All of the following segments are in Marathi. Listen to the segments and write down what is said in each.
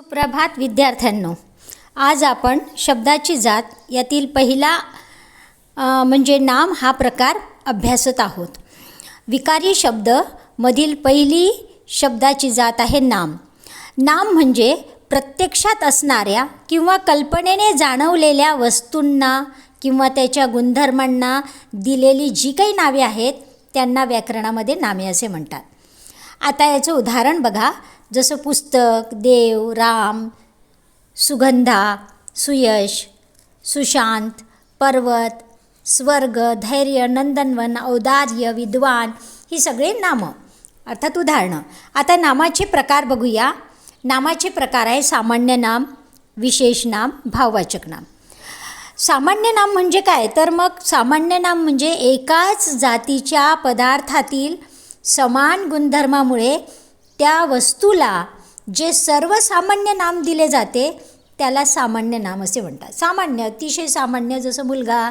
प्रभात विद्यार्थ्यांनो आज आपण शब्दाची जात यातील पहिला म्हणजे नाम हा प्रकार अभ्यासत आहोत. विकारी शब्द मधील पहिली शब्दाची जात आहे नाम. नाम म्हणजे प्रत्यक्षात असणाऱ्या किंवा कल्पनेने जाणवलेल्या वस्तूंना किंवा त्याच्या गुणधर्मांना दिलेली जी काही नावे आहेत त्यांना व्याकरणामध्ये नामे असे म्हणतात. आता याचं उदाहरण बघा. जसं पुस्तक देव राम सुगंधा सुयश सुशांत पर्वत स्वर्ग धैर्य नंदनवन औदार्य विद्वान ही सगळे नामं. अर्थात उदाहरणं. आता नामाचे प्रकार बघूया. नामाचे प्रकार आहे सामान्य नाम विशेष नाम भाववाचक नाम. सामान्य नाम म्हणजे काय? तर मग सामान्य नाम म्हणजे एकाच जातीच्या पदार्थातील समान गुणधर्मामुळे त्या वस्तूला जे सर्वसामान्य नाम दिले जाते त्याला सामान्य नाम असे म्हणतात. सामान्य अतिशय सामान्य जसं मुलगा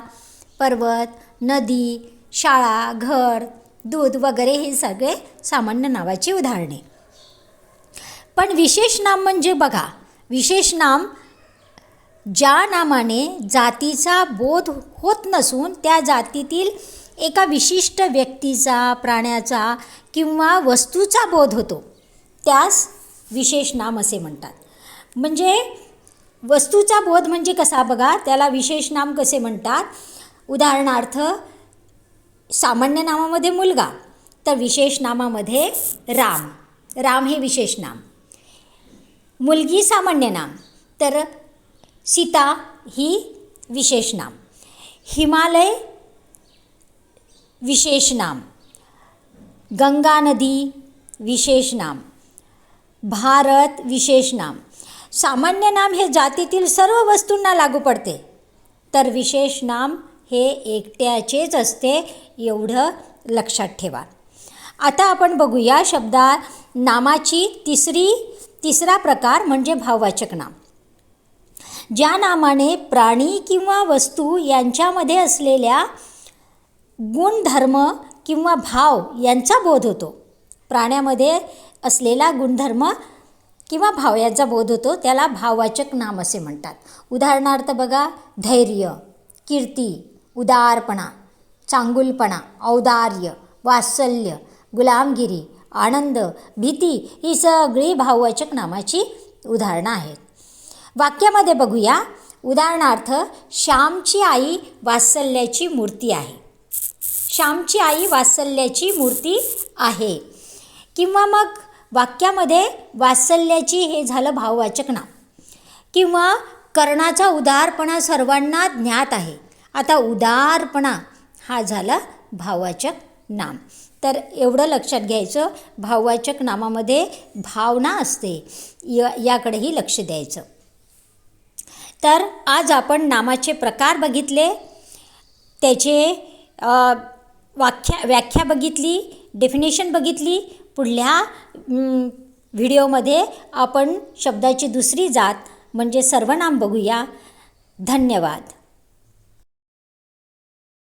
पर्वत नदी शाळा घर दूध वगैरे हे सगळे सामान्य नावाची उदाहरणे. पण विशेष नाम म्हणजे बघा विशेष नाम ज्या नामाने जातीचा बोध होत नसून त्या जातीतील एका विशिष्ट व्यक्तीचा प्राण्याचा किंवा वस्तूचा बोध होतो. त्यास विशेष नाम असे म्हणतात. म्हणजे वस्तूचा बोध म्हणजे कसा बघा? त्याला विशेष नाम कसे म्हणतात? उदाहरणार्थ सामान्य नामामध्ये मुलगा तर विशेष नामामध्ये राम. राम हे विशेष नाम. मुलगी सामान्य नाम तर सीता ही विशेष नाम. हिमालय विशेष नाम. गंगा नदी विशेष नाम. भारत विशेष नाम. सामान्य नाम हे जातीतील सर्व वस्तूंना लागू पडते. तर विशेष नाम हे एकट्याचेच असते एवढं लक्षात ठेवा. आता आपण बघूया शब्दा नामाची तिसरी तिसरा प्रकार म्हणजे भाववाचक नाम. ज्या नामाने प्राणी किंवा वस्तू यांच्यामध्ये असलेल्या गुणधर्म किंवा भाव यांचा बोध होतो. प्राण्यामध्ये असलेला गुणधर्म किंवा भाव याचा बोध होतो त्याला भाववाचक नाम असे म्हणतात. उदाहरणार्थ बघा धैर्य कीर्ती उदारपणा चांगुलपणा औदार्य वात्सल्य गुलामगिरी आनंद भीती ही सगळी भाववाचक नामाची उदाहरणं आहेत. वाक्यामध्ये बघूया. उदाहरणार्थ श्यामची आई वात्सल्याची मूर्ती आहे. श्यामची आई वात्सल्याची मूर्ती आहे. किंवा मग वाक्यामध्ये वात्सल्याची हे झालं भाववाचक नाम किंवा कर्णाचा उदारपणा सर्वांना ज्ञात आहे. आता उदारपणा हा झाला भाववाचक नाम. तर एवढं लक्षात घ्यायचं भाववाचक नामामध्ये भावना असते या याकडेही लक्ष द्यायचं. तर आज आपण नामाचे प्रकार बघितले त्याचे वाख्या व्याख्या बघितली डेफिनेशन बघितली पुढल्या व्हिडिओमध्ये आपण शब्दाची दुसरी जात म्हणजे सर्वनाम बघूया. धन्यवाद.